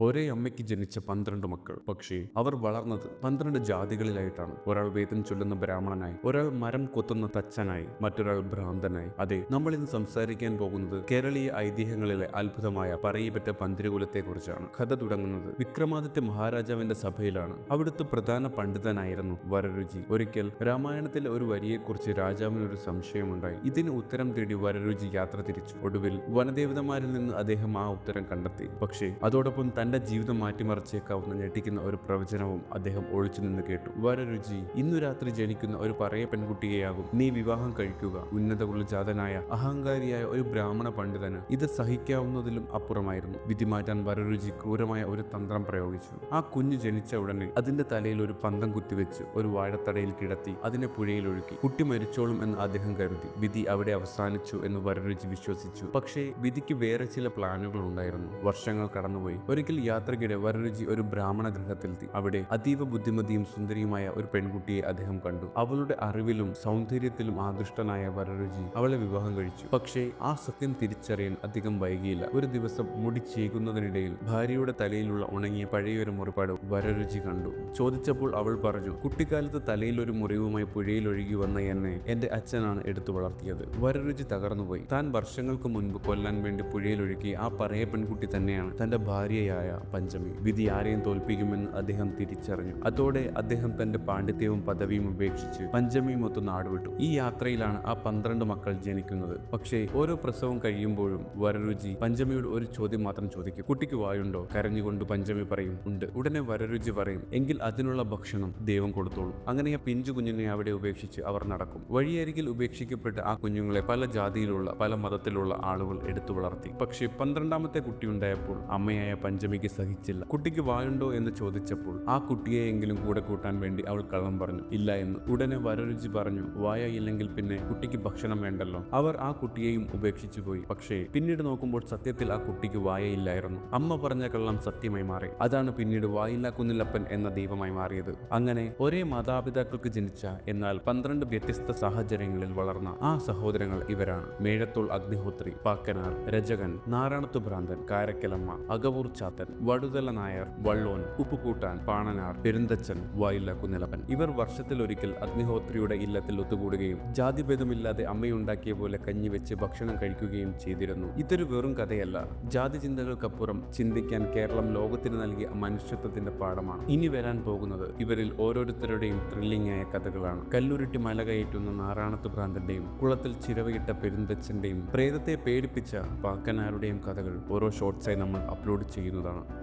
ഒരേ അമ്മയ്ക്ക് ജനിച്ച പന്ത്രണ്ട് മക്കൾ. പക്ഷേ അവർ വളർന്നത് പന്ത്രണ്ട് ജാതികളിലായിട്ടാണ്. ഒരാൾ വേദം ചൊല്ലുന്ന ബ്രാഹ്മണനായി ഒരാൾ മരം കൊത്തുന്ന തച്ചനായി മറ്റൊരാൾ ഭ്രാന്തനായി. അതെ നമ്മൾ ഇന്ന് സംസാരിക്കാൻ പോകുന്നത് കേരളീയ ഐതിഹ്യങ്ങളിലെ അത്ഭുതമായ പറയപ്പെട്ട പന്തിരകുലത്തെക്കുറിച്ചാണ്. കഥ തുടങ്ങുന്നത് വിക്രമാദിത്യ മഹാരാജാവിന്റെ സഭയിലാണ്. അവിടുത്തെ പ്രധാന പണ്ഡിതനായിരുന്നു വരരുചി. ഒരിക്കൽ രാമായണത്തിലെ ഒരു വരിയെക്കുറിച്ച് രാജാവിന് ഒരു സംശയമുണ്ടായി. ഇതിന് ഉത്തരം തേടി വരരുചി യാത്ര തിരിച്ചു. ഒടുവിൽ വനദേവതമാരിൽ നിന്ന് അദ്ദേഹം ആ ഉത്തരം കണ്ടെത്തി. പക്ഷേ അതോടൊപ്പം തന്റെ ജീവിതം മാറ്റിമറിച്ചേക്കാവുന്ന ഞെട്ടിക്കുന്ന ഒരു പ്രവചനവും അദ്ദേഹം ഒഴിച്ചു നിന്ന് കേട്ടു. വരരുചി ഇന്നു രാത്രി ജനിക്കുന്ന ഒരു പറയ പെൺകുട്ടിയെയാകും. നീ വിവാഹം കഴിക്കുക. ഉന്നത കുലജാതനായ അഹങ്കാരിയായ ഒരു ബ്രാഹ്മണ പണ്ഡിതന് ഇത് സഹിക്കാവുന്നതിലും അപ്പുറമായിരുന്നു. വിധി മാറ്റാൻ വരരുചി ക്രൂരമായ ഒരു തന്ത്രം പ്രയോഗിച്ചു. ആ കുഞ്ഞു ജനിച്ച ഉടനെ അതിന്റെ തലയിൽ ഒരു പന്തം കുത്തിവെച്ച് ഒരു വാഴത്തടയിൽ കിടത്തി അതിനെ പുഴയിൽ ഒഴുക്കി. കുട്ടി മരിച്ചോളും എന്ന് അദ്ദേഹം കരുതി. വിധി അവിടെ അവസാനിച്ചു എന്ന് വരരുചി വിശ്വസിച്ചു. പക്ഷേ വിധിക്ക് വേറെ ചില പ്ലാനുകൾ ഉണ്ടായിരുന്നു വർഷങ്ങൾ കടന്നുപോയി. ഒരിക്കൽ യാത്രക്കിടെ വരരുചി ഒരു ബ്രാഹ്മണ ഗൃഹത്തിലെത്തി അവിടെ അതീവ ബുദ്ധിമതിയും സുന്ദരിയുമായ ഒരു പെൺകുട്ടിയെ അദ്ദേഹം കണ്ടു. അവളുടെ അറിവിലും സൗന്ദര്യത്തിലും ആകൃഷ്ടനായ വരരുചി അവളെ വിവാഹം കഴിച്ചു. പക്ഷേ ആ സത്യം തിരിച്ചറിയാൻ അധികം വൈകിയില്ല. ഒരു ദിവസം മുടി ചീകുന്നതിനിടയിൽ ഭാര്യയുടെ തലയിലുള്ള ഉണങ്ങിയ പഴയൊരു മുറിപ്പാട് വരരുചി കണ്ടു. ചോദിച്ചപ്പോൾ അവൾ പറഞ്ഞു കുട്ടിക്കാലത്ത് തലയിൽ ഒരു മുറിവുമായി പുഴയിൽ ഒഴുകി വന്ന എന്നെ എന്റെ അച്ഛനാണ് എടുത്തു വളർത്തിയത്. വരരുചി തകർന്നുപോയി. താൻ വർഷങ്ങൾക്ക് മുൻപ് കൊല്ലാൻ വേണ്ടി പുഴയിൽ ഒഴുകി ആ പറയ പെൺകുട്ടി തന്നെയാണ് തന്റെ ഭാര്യയായ പഞ്ചമി. വിധി ആരെയും തോൽപ്പിക്കുമെന്ന് അദ്ദേഹം തിരിച്ചറിഞ്ഞു. അതോടെ അദ്ദേഹം തന്റെ പാണ്ഡിത്യവും പദവിയും ഉപേക്ഷിച്ച് പഞ്ചമിയും ഒത്തു നാടുവിട്ടു. ഈ യാത്രയിലാണ് ആ പന്ത്രണ്ട് മക്കൾ ജനിക്കുന്നത്. പക്ഷേ ഓരോ പ്രസവം കഴിയുമ്പോഴും വരരുചി പഞ്ചമിയോട് ഒരു ചോദ്യം മാത്രം ചോദിക്കും. കുട്ടിക്ക് വായുണ്ടോ? കരഞ്ഞുകൊണ്ട് പഞ്ചമി പറയും ഉണ്ട്. ഉടനെ വരരുചി പറയും എങ്കിൽ അതിനുള്ള ഭക്ഷണം ദൈവം കൊടുത്തോളൂ. അങ്ങനെ ആ പിഞ്ചു കുഞ്ഞിനെ അവിടെ ഉപേക്ഷിച്ച് അവർ നടക്കും. വഴിയരികിൽ ഉപേക്ഷിക്കപ്പെട്ട ആ കുഞ്ഞുങ്ങളെ പല ജാതിയിലുള്ള പല മതത്തിലുള്ള ആളുകൾ എടുത്തു വളർത്തി. പക്ഷേ പന്ത്രണ്ടാമത്തെ കുട്ടി ഉണ്ടായപ്പോൾ അമ്മയായ പഞ്ചമിക്ക് സഹിച്ചില്ല. കുട്ടിക്ക് വായുണ്ടോ എന്ന് ചോദിച്ചപ്പോൾ ആ കുട്ടിയെയെങ്കിലും കൂടെ കൂട്ടാൻ വേണ്ടി അവൾ കള്ളം പറഞ്ഞു. ഇല്ല എന്ന് ഉടനെ വരരുചി പറഞ്ഞു. വായയില്ലെങ്കിൽ പിന്നെ കുട്ടിക്ക് ഭക്ഷണം വേണ്ടല്ലോ. അവർ ആ കുട്ടിയെയും ഉപേക്ഷിച്ചു പോയി. പക്ഷേ പിന്നീട് നോക്കുമ്പോൾ സത്യത്തിൽ ആ കുട്ടിക്ക് വായയില്ലായിരുന്നു. അമ്മ പറഞ്ഞ കള്ളം സത്യമായി മാറി. അതാണ് പിന്നീട് വായില്ല കുന്നിലപ്പൻ എന്ന ദൈവമായി മാറിയത്. അങ്ങനെ ഒരേ മാതാപിതാക്കൾക്ക് ജനിച്ച എന്നാൽ പന്ത്രണ്ട് വ്യത്യസ്ത സാഹചര്യങ്ങളിൽ വളർന്ന ആ സഹോദരങ്ങൾ ഇവരാണ്. മേഴത്തോൾ അഗ്നിഹോത്രി പാക്കനാർ രജകൻ നാരായണത്തു ഭ്രാന്തൻ കാരക്കലമ്മ അകവൂർ ചാത്തൻ വടുതല നായർ വള്ളോൻ ഉപ്പുകൂട്ടാൻ പാണനാർ പെരുന്തച്ചൻ വയല കുന്നിലപ്പൻ. ഇവർ വർഷത്തിലൊരിക്കൽ അഗ്നിഹോത്രിയുടെ ഇല്ലത്തിൽ ഒത്തുകൂടുകയും ജാതിഭേദമില്ലാതെ അമ്മയുണ്ടാക്കിയ പോലെ കഞ്ഞി വെച്ച് ഭക്ഷണം കഴിക്കുകയും ചെയ്തിരുന്നു. ഇതൊരു വെറും കഥയല്ല. ജാതി ചിന്തകൾക്കപ്പുറം ചിന്തിക്കാൻ കേരളം ലോകത്തിന് നൽകിയ മനുഷ്യത്വത്തിന്റെ പാഠമാണ്. ഇനി വരാൻ പോകുന്നത് ഇവരിൽ ഓരോരുത്തരുടെയും ത്രില്ലിംഗ് ആയ കഥകളാണ്. കല്ലുരുട്ടി മല കയറ്റുന്ന നാറാണത്ത് ഭ്രാന്തന്റെയും കുളത്തിൽ ചിരവയിട്ട പെരുന്തച്ചന്റെയും പ്രേതത്തെ പേടിപ്പിച്ച പാക്കനാരുടെയും കഥകൾ ഓരോ ഷോർട്സായി നമ്മൾ അപ്ലോഡ് ചെയ്യുന്നതാണ്. Гарного.